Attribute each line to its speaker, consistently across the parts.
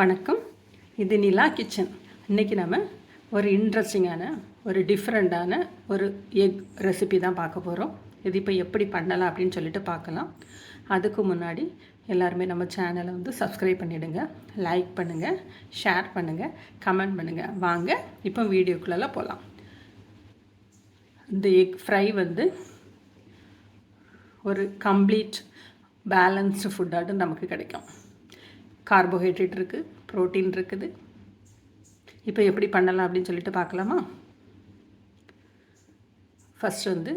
Speaker 1: வணக்கம். இது நிலா கிச்சன். இன்றைக்கி நம்ம ஒரு இன்ட்ரெஸ்டிங்கான ஒரு டிஃப்ரெண்ட்டான ஒரு எக் ரெசிபி தான் பார்க்க போகிறோம் இது இப்போ எப்படி பண்ணலாம் அப்படின்னு சொல்லிட்டு பார்க்கலாம். அதுக்கு முன்னாடி எல்லாருமே நம்ம சேனலை வந்து சப்ஸ்கிரைப் பண்ணிவிடுங்க லைக் பண்ணுங்கள் ஷேர் பண்ணுங்கள் கமெண்ட் பண்ணுங்கள் வாங்க இப்போ வீடியோக்குள்ளெல்லாம் போகலாம் இந்த எக் ஃப்ரை வந்து ஒரு கம்ப்ளீட் பேலன்ஸ்டு ஃபுட்டாட்டும் நமக்கு கிடைக்கும். கார்போஹைட்ரேட் இருக்குது ப்ரோட்டீன் இருக்குது. இப்போ எப்படி பண்ணலாம் அப்படின்னு சொல்லிட்டு பார்க்கலாமா? ஃபஸ்ட் வந்து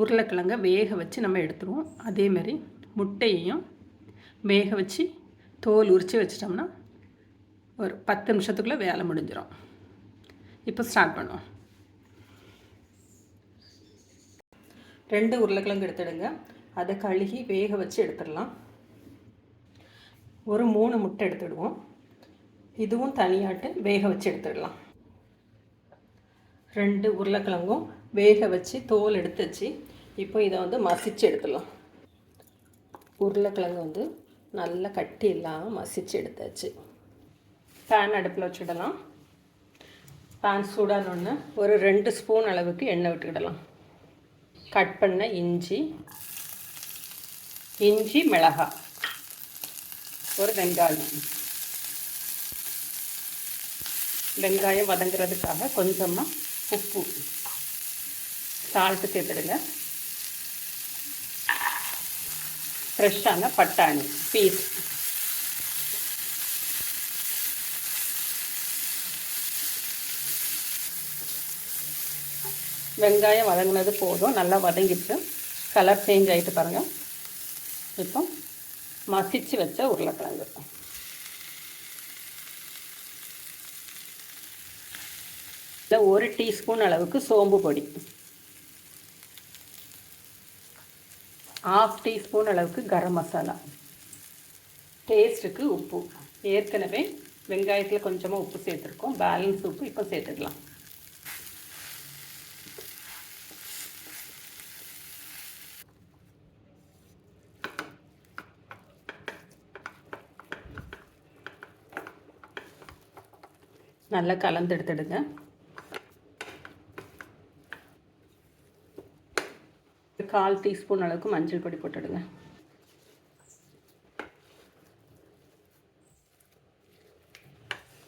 Speaker 1: உருளைக்கிழங்கை வேக வச்சு நம்ம எடுத்துருவோம். அதேமாரி முட்டையையும் வேக வச்சு தோல் உரித்து வச்சிட்டோம்னா ஒரு பத்து நிமிஷத்துக்குள்ளே வேலை முடிஞ்சிடும் இப்போ ஸ்டார்ட் பண்ணுவோம். ரெண்டு உருளைக்கிழங்கு எடுத்துடுங்க. அதை கழுகி வேக வச்சு எடுத்துடலாம். ஒரு மூணு முட்டை எடுத்துடுவோம். இதுவும் தனியாட்டு வேக வச்சு எடுத்துடலாம். ரெண்டு உருளைக்கிழங்கும் வேக வச்சு தோல் எடுத்து வச்சு இப்போ இதை வந்து மசிச்சு எடுத்துடலாம். உருளைக்கிழங்கு வந்து நல்லா கட்டி இல்லாமல் மசிச்சு எடுத்தாச்சு. பேன் அடுப்பில் வச்சுடலாம். பேன் சூடானோடனே ஒரு ரெண்டு ஸ்பூன் அளவுக்கு எண்ணெய் விட்டுக்கிடலாம். கட் பண்ண இஞ்சி இஞ்சி மிளகாய். ஒரு வெங்காயம். வெங்காயம் வதங்குறதுக்காக கொஞ்சமாக உப்பு. சால்ட்டு சேர்த்துடுங்க. ஃப்ரெஷ்ஷான பட்டாணி பீஸ். வெங்காயம் வதங்கினது போதும் நல்லா வதங்கிட்டு கலர் சேஞ்ச் ஆகிட்டு பாருங்கள் இப்போ மசிச்சு வச்ச உருளைக்கிழங்கு. இல்லை ஒரு டீஸ்பூன் அளவுக்கு சோம்பு பொடி. ஆஃப் டீஸ்பூன் அளவுக்கு கரம் மசாலா. டேஸ்ட்டுக்கு உப்பு. ஏற்கனவே வெங்காயத்தில் கொஞ்சமாக உப்பு சேர்த்துருக்கோம். பேலன்ஸ் உப்பு இப்போ சேர்த்துக்கலாம். நல்லா கலந்து எடுத்துடுங்க. கால் டீஸ்பூன் அளவுக்கு மஞ்சள் பொடி போட்டுடுங்க.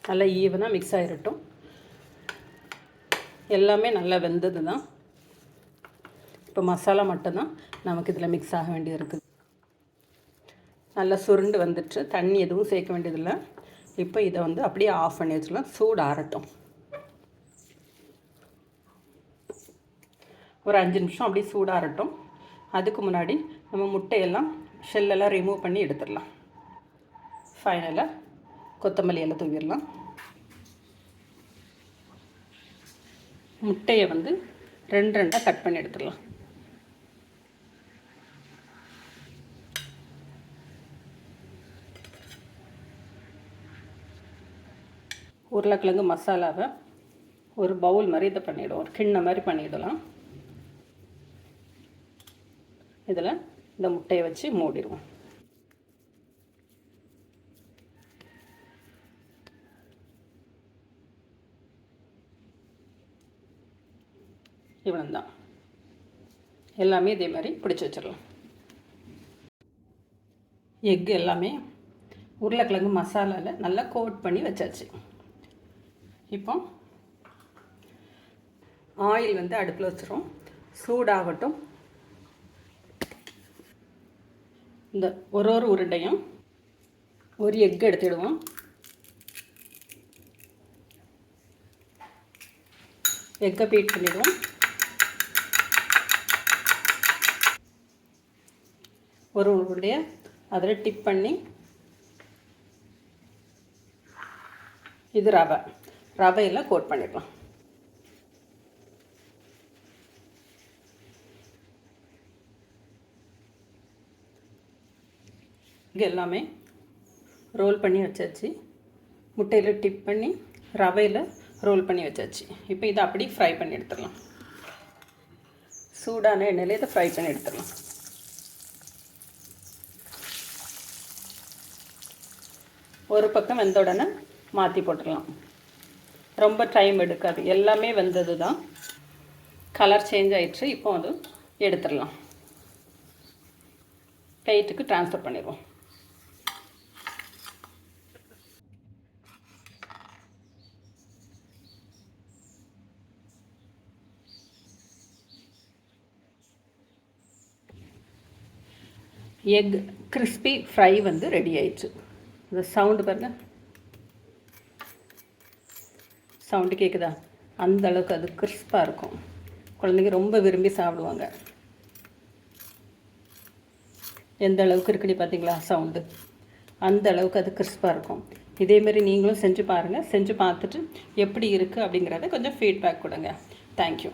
Speaker 1: நல்லா ஈவனாக மிக்ஸ் ஆகிரட்டும் எல்லாமே நல்லா வெந்தது தான் இப்போ மசாலா மட்டும்தான் நமக்கு இதில் மிக்ஸ் ஆக வேண்டியது இருக்குது. நல்லா சுருண்டு வந்துட்டு தண்ணி எதுவும் சேர்க்க வேண்டியதில்லை. இப்போ இதை வந்து அப்படியே ஆஃப் பண்ணி வச்சுக்கலாம். சூடு ஆறட்டும். ஒரு அஞ்சு நிமிஷம் அப்படியே சூடாகட்டும் அதுக்கு முன்னாடி நம்ம முட்டையெல்லாம் ஷெல்லெல்லாம் ரிமூவ் பண்ணி எடுத்துடலாம். ஃபைனலாக கொத்தமல்லி எல்லாம் தூவிடலாம். முட்டையை வந்து ரெண்டு ரெண்டாக கட் பண்ணி எடுத்துடலாம். உருளைக்கிழங்கு மசாலாவை ஒரு பவுல் மாதிரி இதை பண்ணிவிடுவோம் ஒரு கிண்ண மாதிரி பண்ணிடலாம். இதில் இந்த முட்டையை வச்சு மூடிடுவோம். இவ்வளோ தான் எல்லாமே இதே மாதிரி பிடிச்சி வச்சிடலாம். எக் எல்லாமே உருளைக்கிழங்கு மசாலாவில் நல்லா கோட் பண்ணி வச்சாச்சு. இப்போ ஆயில் வந்து அடுப்பில் வச்சுருவோம். சூடாகட்டும். இந்த ஒரு ஒரு உருண்டையும் ஒரு எக் எடுத்துடுவோம். எக்கை பீட் பண்ணிடுவோம். ஒரு உருண்டையை அதில் டிப் பண்ணி இது ரவை. ரவையில் கோட் பண்ணிடலாம் இது எல்லாமே ரோல் பண்ணி வச்சாச்சு. முட்டையில் டிப் பண்ணி ரவையில் ரோல் பண்ணி வச்சாச்சு. இப்போ இதை அப்படி ஃப்ரை பண்ணி எடுத்துடலாம். சூடான எண்ணெயில் இதை ஃப்ரை பண்ணி எடுத்துடலாம். ஒரு பக்கம் வெந்த உடனே மாற்றி போட்டுடலாம். ரொம்ப டைம் எடுக்காது. எல்லாமே வந்தது தான் கலர் சேஞ்ச் ஆயிடுச்சு. இப்போ அது எடுத்துடலாம். பிளேட்டுக்கு ட்ரான்ஸ்ஃபர் பண்ணிடுவோம். எக் கிறிஸ்பி ஃப்ரை வந்து ரெடி ஆயிடுச்சு. இந்த சவுண்டு பாருங்கள் சவுண்டு கேட்குதா அந்த அளவுக்கு அது கிறிஸ்பாக இருக்கும். குழந்தைங்க ரொம்ப விரும்பி சாப்பிடுவாங்க. எந்த அளவுக்கு இருக்குன்னு பார்த்தீங்களா சவுண்டு. அந்த அளவுக்கு அது கிறிஸ்பாக இருக்கும். இதேமாரி நீங்களும் செஞ்சு பாருங்கள் செஞ்சு பார்த்துட்டு எப்படி இருக்குது அப்படிங்கிறத கொஞ்சம் ஃபீட்பேக் கொடுங்க. தேங்க்யூ